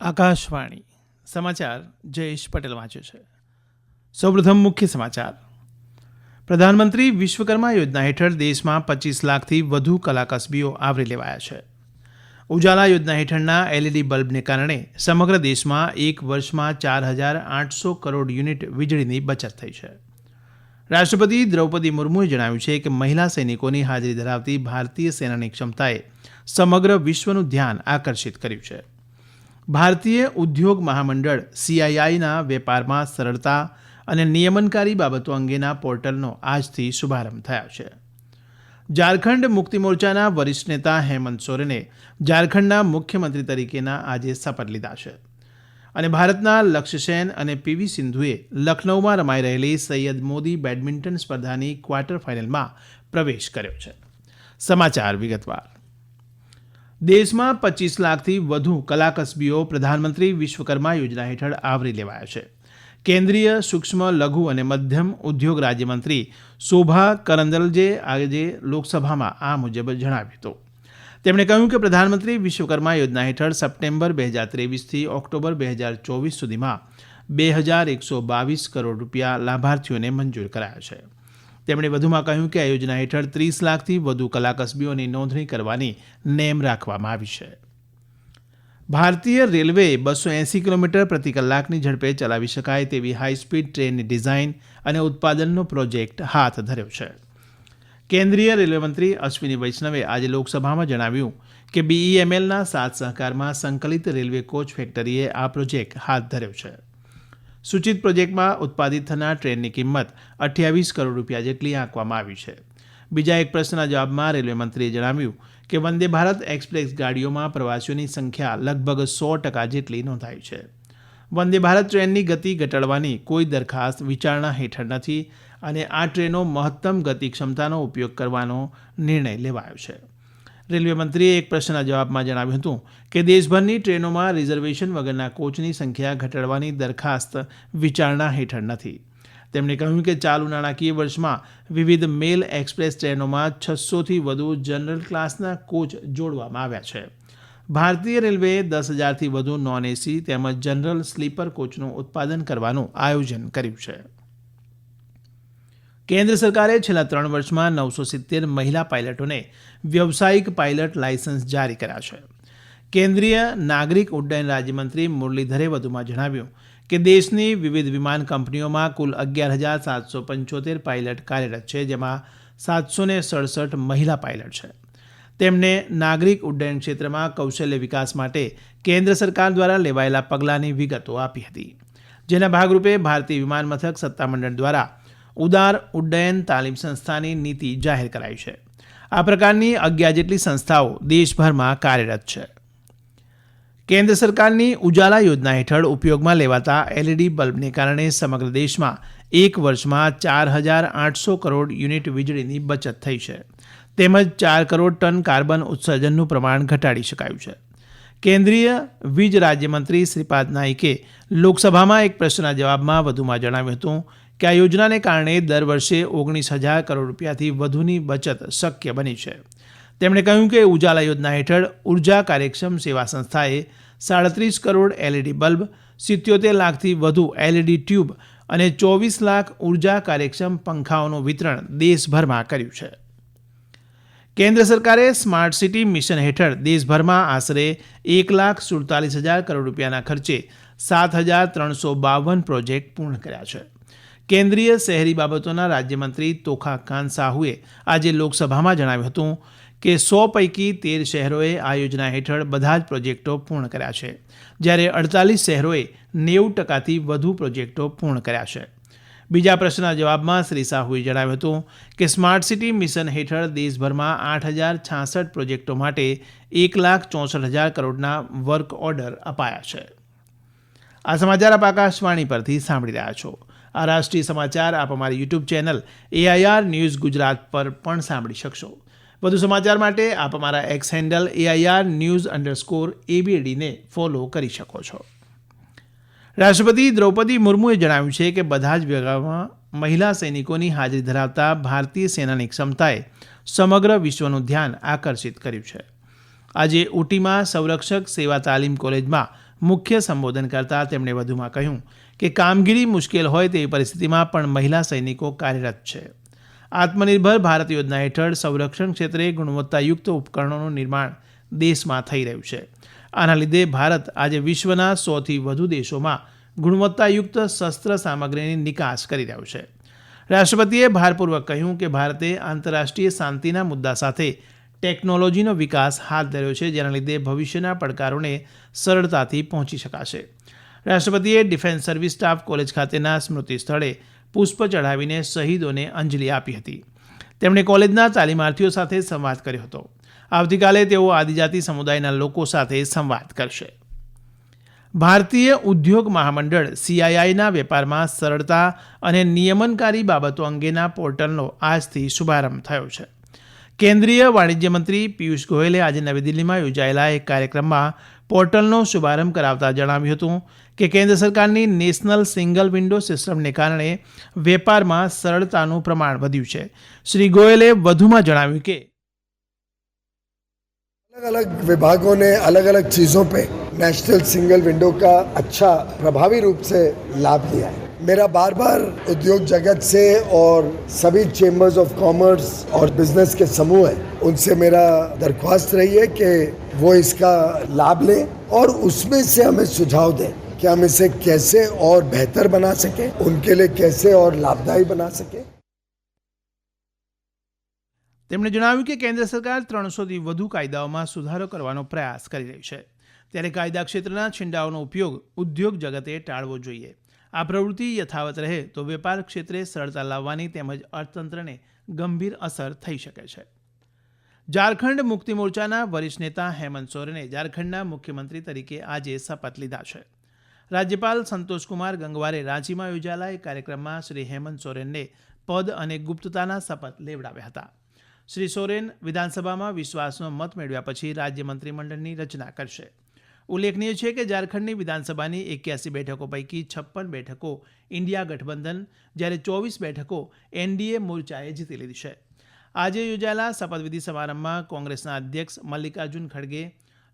આકાશવાણી, સમાચાર જયેશ પટેલ વાંચે છે. સૌપ્રથમ મુખ્ય સમાચાર. પ્રધાનમંત્રી વિશ્વકર્મા યોજના હેઠળ દેશમાં પચીસ લાખથી વધુ કલાકસબીઓ આવરી લેવાયા છે. ઉજાલા યોજના હેઠળના એલઈડી બલ્બને કારણે સમગ્ર દેશમાં એક વર્ષમાં ચાર હજાર આઠસો કરોડ યુનિટ વીજળીની બચત થઈ છે. રાષ્ટ્રપતિ દ્રૌપદી મુર્મુએ જણાવ્યું છે કે મહિલા સૈનિકોની હાજરી ધરાવતી ભારતીય સેનાની ક્ષમતાએ સમગ્ર વિશ્વનું ધ્યાન આકર્ષિત કર્યું છે. ભારતીય ઉદ્યોગ મહામંડળ સીઆઈઆઈના વેપારમાં સરળતા અને નિયમનકારી બાબતો અંગેના પોર્ટલનો આજથી શુભારંભ થયો છે. ઝારખંડ મુક્તિ મોરચાના વરિષ્ઠ નેતા હેમંત સોરેને ઝારખંડના મુખ્યમંત્રી તરીકેના આજે શપથ લીધા છે. અને ભારતના લક્ષ્ય સેન અને પીવી સિંધુએ લખનૌમાં રમાઈ રહેલી સૈયદ મોદી બેડમિન્ટન સ્પર્ધાની ક્વાર્ટર ફાઇનલમાં પ્રવેશ કર્યો છે. સમાચાર વિગતવાર. દેશમાં પચીસ લાખથી વધુ કલાકસબીઓ પ્રધાનમંત્રી વિશ્વકર્મા યોજના હેઠળ આવરી લેવાયા છે. કેન્દ્રીય સૂક્ષ્મ, લઘુ અને મધ્યમ ઉદ્યોગ રાજ્યમંત્રી શોભા કરંદલજે આજે લોકસભામાં આ મુજબ જણાવ્યું હતું. તેમણે કહ્યું કે પ્રધાનમંત્રી વિશ્વકર્મા યોજના હેઠળ સપ્ટેમ્બર બે હજાર ત્રેવીસથી ઓક્ટોબર બે હજાર ચોવીસ સુધીમાં બે હજાર એકસો બાવીસ કરોડ રૂપિયા લાભાર્થીઓને મંજૂર કરાયા છે. તેમણે વધુમાં કહ્યું કે આ યોજના હેઠળ ત્રીસ લાખથી વધુ કલાકસબીઓની નોંધણી કરવાની નેમ રાખવામાં આવી છે. ભારતીય રેલવેએ બસો એંસી કિલોમીટર પ્રતિ કલાકની ઝડપે ચલાવી શકાય તેવી હાઈસ્પીડ ટ્રેનની ડિઝાઇન અને ઉત્પાદનનો પ્રોજેક્ટ હાથ ધર્યો છે. કેન્દ્રીય રેલવે મંત્રી અશ્વિની વૈષ્ણવે આજે લોકસભામાં જણાવ્યું કે બીઈએમએલના સાથ સહકારમાં સંકલિત રેલવે કોચ ફેક્ટરીએ આ પ્રોજેક્ટ હાથ ધર્યો છે. સૂચિત પ્રોજેક્ટમાં ઉત્પાદિત થનાર ટ્રેનની કિંમત અઠ્યાવીસ કરોડ રૂપિયા જેટલી આંકવામાં આવી છે. બીજા એક પ્રશ્નના જવાબમાં રેલવે મંત્રીએ જણાવ્યું કે વંદે ભારત એક્સપ્રેસ ગાડીઓમાં પ્રવાસીઓની સંખ્યા લગભગ સો ટકા જેટલી નોંધાઈ છે. વંદે ભારત ટ્રેનની ગતિ ઘટાડવાની કોઈ દરખાસ્ત વિચારણા હેઠળ નથી અને આ ટ્રેનો મહત્તમ ગતિ ક્ષમતાનો ઉપયોગ કરવાનો નિર્ણય લેવાયો છે. રેલવે મંત્રીએ એક પ્રશ્નના જવાબમાં જણાવ્યું હતું કે દેશભરની ટ્રેનોમાં રિઝર્વેશન વગરના કોચની સંખ્યા ઘટાડવાની દરખાસ્ત વિચારણા હેઠળ નથી. તેમણે કહ્યું કે ચાલુ નાણાકીય વર્ષમાં વિવિધ મેલ એક્સપ્રેસ ટ્રેનોમાં છસોથી વધુ જનરલ ક્લાસના કોચ જોડવામાં આવ્યા છે. ભારતીય રેલવેએ દસ હજારથી વધુ નોન એસી તેમજ જનરલ સ્લીપર કોચનું ઉત્પાદન કરવાનું આયોજન કર્યું છે. કેન્દ્ર સરકારે છેલ્લા ત્રણ વર્ષમાં નવસો સિત્તેર મહિલા પાયલટોને વ્યવસાયિક પાયલટ લાયસન્સ જારી કર્યા છે. કેન્દ્રીય નાગરિક ઉડ્ડયન રાજ્યમંત્રી મુરલીધરે વધુમાં જણાવ્યું કે દેશની વિવિધ વિમાન કંપનીઓમાં કુલ અગિયાર હજાર સાતસો પંચોતેર પાયલટ કાર્યરત છે, જેમાં સાતસો ને સડસઠ મહિલા પાયલટ છે. તેમને નાગરિક ઉડ્ડયન ક્ષેત્રમાં કૌશલ્ય વિકાસ માટે કેન્દ્ર સરકાર દ્વારા લેવાયેલા પગલાંની વિગતો આપી હતી. જેના ભાગરૂપે ભારતીય વિમાન મથક સત્તામંડળ દ્વારા ઉદાર ઉડ્ડયન તાલીમ સંસ્થાની નીતિ જાહેર કરાઈ છે. આ પ્રકારની અગિયાર જેટલી સંસ્થાઓ દેશભરમાં કાર્યરત છે. કેન્દ્ર સરકારની ઉજાલા યોજના હેઠળ ઉપયોગમાં લેવાતા એલઈડી બલ્બને કારણે સમગ્ર દેશમાં એક વર્ષમાં ચાર હજાર આઠસો કરોડ યુનિટ વીજળીની બચત થઈ છે. તેમજ ચાર કરોડ ટન કાર્બન ઉત્સર્જનનું પ્રમાણ ઘટાડી શકાયું છે. કેન્દ્રીય વીજ રાજ્યમંત્રી શ્રીપાદ નાઇકે લોકસભામાં એક પ્રશ્નના જવાબમાં વધુમાં જણાવ્યું હતું કે આ યોજનાને કારણે દર વર્ષે ઓગણીસ હજાર કરોડ રૂપિયાથી વધુની બચત શક્ય બની છે. તેમણે કહ્યું કે ઉજાલા યોજના હેઠળ ઊર્જા કાર્યક્ષમ સેવા સંસ્થાએ સાડત્રીસ કરોડ એલઈડી બલ્બ, સિત્યોતેર લાખથી વધુ એલઈડી ટ્યુબ અને ચોવીસ લાખ ઊર્જા કાર્યક્ષમ પંખાઓનું વિતરણ દેશભરમાં કર્યું છે. કેન્દ્ર સરકારે સ્માર્ટ સિટી મિશન હેઠળ દેશભરમાં આશરે એક લાખ સુડતાલીસ હજાર કરોડ રૂપિયાના ખર્ચે સાત હજાર ત્રણસો બાવન પ્રોજેક્ટ પૂર્ણ કર્યા છે. કેન્દ્રીય શહેરી બાબતોના રાજ્યમંત્રી તોખા ખાન સાહુએ આજે લોકસભામાં જણાવ્યું હતું કે સો પૈકી તેર શહેરોએ આ યોજના હેઠળ બધા જ પ્રોજેક્ટો પૂર્ણ કર્યા છે, જ્યારે અડતાલીસ શહેરોએ નેવું ટકાથી વધુ પ્રોજેક્ટો પૂર્ણ કર્યા છે. બીજા પ્રશ્નના જવાબમાં શ્રી સાહુએ જણાવ્યું હતું કે સ્માર્ટ સિટી મિશન હેઠળ દેશભરમાં આઠ હજાર છાસઠ પ્રોજેક્ટો માટે એક લાખ ચોસઠ હજાર કરોડના વર્ક ઓર્ડર અપાયા છે. આ સમાચાર આપ આકાશવાણી પરથી સાંભળી રહ્યા છો. આ રાષ્ટ્રીય સમાચાર આપ અમારી YouTube channel AIR news Gujarat પર પણ સાંભળી શકશો. વધુ સમાચાર માટે આપ અમારા X handle AIR news underscore એબીડીને follow કરી શકો છો. રાષ્ટ્રપતિ દ્રૌપદી મુર્મુએ જણાવ્યું છે કે બધા જ વિભાગમાં મહિલા સૈનિકોની હાજરી ધરાવતા ભારતીય સેનાની ક્ષમતાએ સમગ્ર વિશ્વનું ધ્યાન આકર્ષિત કર્યું છે. આજે ઉટીમાં સંરક્ષક સેવા તાલીમ કોલેજમાં મુખ્ય સંબોધન કરતા તેમણે વધુમાં કહ્યું કે કામગીરી મુશ્કેલ હોય તેવી પરિસ્થિતિમાં પણ મહિલા સૈનિકો કાર્યરત છે. આત્મનિર્ભર ભારત યોજના હેઠળ સંરક્ષણ ક્ષેત્રે ગુણવત્તાયુક્ત ઉપકરણોનું નિર્માણ દેશમાં થઈ રહ્યું છે. આના લીધે ભારત આજે વિશ્વના સોથી વધુ દેશોમાં ગુણવત્તાયુક્ત શસ્ત્ર સામગ્રીની નિકાસ કરી રહ્યું છે. રાષ્ટ્રપતિએ ભારપૂર્વક કહ્યું કે ભારતે આંતરરાષ્ટ્રીય શાંતિના મુદ્દા સાથે ટેકનોલોજીનો વિકાસ હાથ ધર્યો છે, જેના લીધે ભવિષ્યના પડકારોને સરળતાથી પહોંચી શકાશે. રાષ્ટ્રપતિએ ડિફેન્સ સર્વિસ સ્ટાફ કોલેજ ખાતેના સ્મૃતિ સ્થળે પુષ્પ ચઢાવીને શહીદોને અંજલિ આપી હતી. તેમણે કોલેજના તાલીમાર્થીઓ સાથે સંવાદ કર્યો હતો. આવતીકાલે તેઓ આદિજાતિ સમુદાયના લોકો સાથે સંવાદ કરશે. ભારતીય ઉદ્યોગ મહામંડળ સીઆઈઆઈના વેપારમાં સરળતા અને નિયમનકારી બાબતો અંગેના પોર્ટલનો આજથી શુભારંભ થયો છે. કેન્દ્રીય વાણિજ્ય મંત્રી પિયુષ ગોયલે આજે નવી દિલ્હીમાં યોજાયેલા એક કાર્યક્રમમાં પોર્ટલનો શુભારંભ કરાવતા જણાવ્યું હતું. કે કેન્દ્ર સરકારની નેશનલ સિંગલ વિન્ડો સિસ્ટમને કારણે વેપારમાં સરળતાનું પ્રમાણ વધ્યું છે શ્રી ગોયલે વધુમાં જણાવ્યું કે अलग अलग विभागों ने अलग अलग चीज़ों पे नेशनल सिंगल विंडो का अच्छा प्रभावी रूप से लाभ लिया है मेरा बार बार उद्योग जगत से और सभी चेम्बर्स ऑफ कॉमर्स और बिजनेस के समूह है उनसे मेरा दरख्वास्त रही है कि वो इसका लाभ लें और उसमें से हमें सुझाव दें कि हम इसे कैसे और बेहतर बना सकें उनके लिए कैसे और लाभदायी बना सकें તેમણે જણાવ્યું કે કેન્દ્ર સરકાર ત્રણસોથી વધુ કાયદાઓમાં સુધારો કરવાનો પ્રયાસ કરી રહી છે ત્યારે કાયદા ક્ષેત્રના છીંડાઓનો ઉપયોગ ઉદ્યોગ જગતે ટાળવો જોઈએ આ પ્રવૃત્તિ યથાવત રહે તો વેપાર ક્ષેત્રે સરળતા લાવવાની તેમજ અર્થતંત્રને ગંભીર અસર થઈ શકે છે ઝારખંડ મુક્તિ મોરચાના વરિષ્ઠ નેતા હેમંત સોરેને ઝારખંડના મુખ્યમંત્રી તરીકે આજે શપથ લીધા છે રાજ્યપાલ સંતોષકુમાર ગંગવારે રાંચીમાં યોજાયેલા એક કાર્યક્રમમાં શ્રી હેમંત સોરેનને પદ અને ગુપ્તતાના શપથ લેવડાવ્યા હતા. શ્રી સોરેન વિધાનસભામાં વિશ્વાસનો મત મેળવ્યા પછી રાજ્ય મંત્રીમંડળની રચના કરશે. ઉલ્લેખનીય છે કે ઝારખંડની વિધાનસભાની એક્યાસી બેઠકો પૈકી છપ્પન બેઠકો ઇન્ડિયા ગઠબંધન, જ્યારે ચોવીસ બેઠકો એનડીએ મોરચાએ જીતી લીધી છે. આજે યોજાયેલા શપથવિધિ સમારંભમાં કોંગ્રેસના અધ્યક્ષ મલ્લિકાર્જુન ખડગે,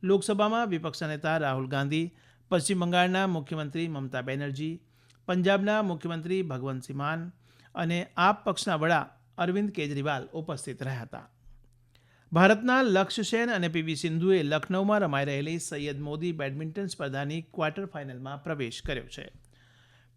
લોકસભામાં વિપક્ષ નેતા રાહુલ ગાંધી પશ્ચિમ બંગાળના મુખ્યમંત્રી મમતા બેનર્જી, પંજાબના મુખ્યમંત્રી ભગવંતસિંહ માન અને આપ પક્ષના વડા અરવિંદ કેજરીવાલ ઉપસ્થિત રહ્યા હતા. ભારતના લક્ષ્ય સેન અને પીવી સિંધુએ લખનૌમાં રમાઈ રહેલી સૈયદ મોદી બેડમિન્ટન સ્પર્ધાની ક્વાર્ટર ફાઇનલમાં પ્રવેશ કર્યો છે.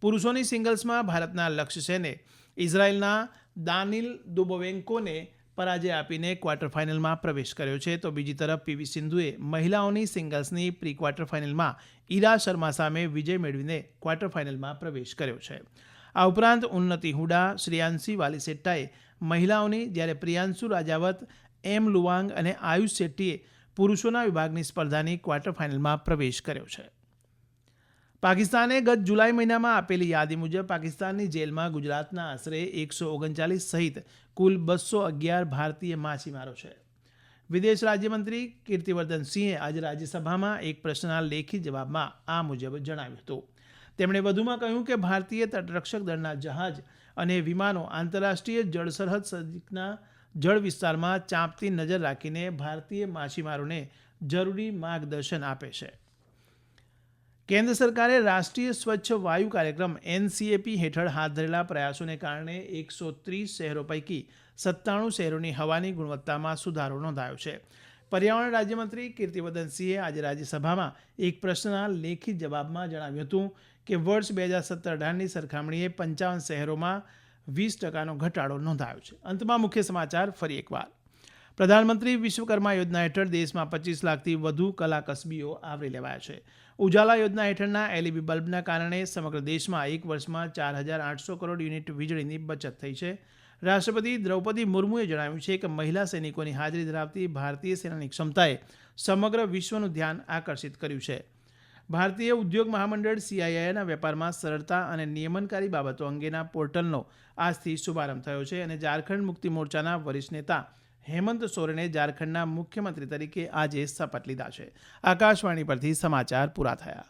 પુરુષોની સિંગલ્સમાં ભારતના લક્ષ્ય સેને ઇઝરાયેલના દાનિલ દુબોવેન્કોને પરાજય આપીને ક્વાર્ટર ફાઇનલમાં પ્રવેશ કર્યો છે. તો બીજી તરફ પીવી સિંધુએ મહિલાઓની સિંગલ્સની પ્રી ક્વાર્ટર ફાઇનલમાં ઈરા શર્મા સામે વિજય મેળવીને ક્વાર્ટર ફાઇનલમાં પ્રવેશ કર્યો છે. આ ઉપરાંત ઉન્નતિ હુડા, શ્રેયાંશી વાલીસેટ્ટાએ મહિલાઓની જ્યારે પ્રિયાંશુ રાજાવત, એમ લુવાંગ અને આયુષ શેટ્ટીએ પુરુષોના વિભાગની સ્પર્ધાની ક્વાર્ટર ફાઇનલમાં પ્રવેશ કર્યો છે. પાકિસ્તાને ગત જુલાઈ મહિનામાં આપેલી યાદી મુજબ પાકિસ્તાનની જેલમાં ગુજરાતના આશરે એકસો ઓગણચાલીસ સહિત કુલ બસો અગિયાર ભારતીય માછીમારો છે. વિદેશ રાજ્યમંત્રી કીર્તિવર્ધન સિંહે આજે રાજ્યસભામાં એક પ્રશ્નના લેખિત જવાબમાં આ મુજબ જણાવ્યું હતું. તેમણે વધુમાં કહ્યું કે ભારતીય તટરક્ષક દળના જહાજ અને વિમાનો આંતરરાષ્ટ્રીય જળ સરહદ નજીકના જળ વિસ્તારમાં ચાંપતી નજર રાખીને ભારતીય માછીમારોને જરૂરી માર્ગદર્શન આપે છે. કેન્દ્ર સરકારે રાષ્ટ્રીય સ્વચ્છ વાયુ કાર્યક્રમ એનસીએપી હેઠળ હાથ ધરેલા પ્રયાસોને કારણે એકસો ત્રીસ શહેરો પૈકી સત્તાણું શહેરોની હવાની ગુણવત્તામાં સુધારો નોંધાયો છે. પર્યાવરણ રાજ્યમંત્રી કીર્તિવર્ધન સિંહે આજે રાજ્યસભામાં એક પ્રશ્નના લેખિત જવાબમાં જણાવ્યું હતું કે વર્ષ બે હજાર સત્તર અઢારની સરખામણીએ પંચાવન શહેરોમાં વીસ ટકાનો ઘટાડો નોંધાયો છે. અંતમાં મુખ્ય સમાચાર ફરી એકવાર. પ્રધાનમંત્રી વિશ્વકર્મા યોજના હેઠળ દેશમાં પચીસ લાખથી વધુ કલા કસબીઓ આવરી લેવાયા છે. ઉજાલા યોજના હેઠળના એલઈડી બલ્બના કારણે સમગ્ર દેશમાં એક વર્ષમાં ચાર હજાર આઠસો કરોડ યુનિટ વીજળીની બચત થઈ છે. રાષ્ટ્રપતિ દ્રૌપદી મુર્મુએ જણાવ્યું છે કે મહિલા સૈનિકોની હાજરી ધરાવતી ભારતીય સેનાની ક્ષમતાએ સમગ્ર વિશ્વનું ધ્યાન આકર્ષિત કર્યું છે. ભારતીય ઉદ્યોગ મહામંડળ સીઆઈઆઈના વેપારમાં સરળતા અને નિયમનકારી બાબતો અંગેના પોર્ટલનો આજથી શુભારંભ થયો છે અને ઝારખંડ મુક્તિ મોરચાના વરિષ્ઠ નેતા હેમંત સોરેને ઝારખંડના મુખ્યમંત્રી તરીકે આજે શપથ લીધા છે. આકાશવાણી પરથી સમાચાર પૂરા થયા.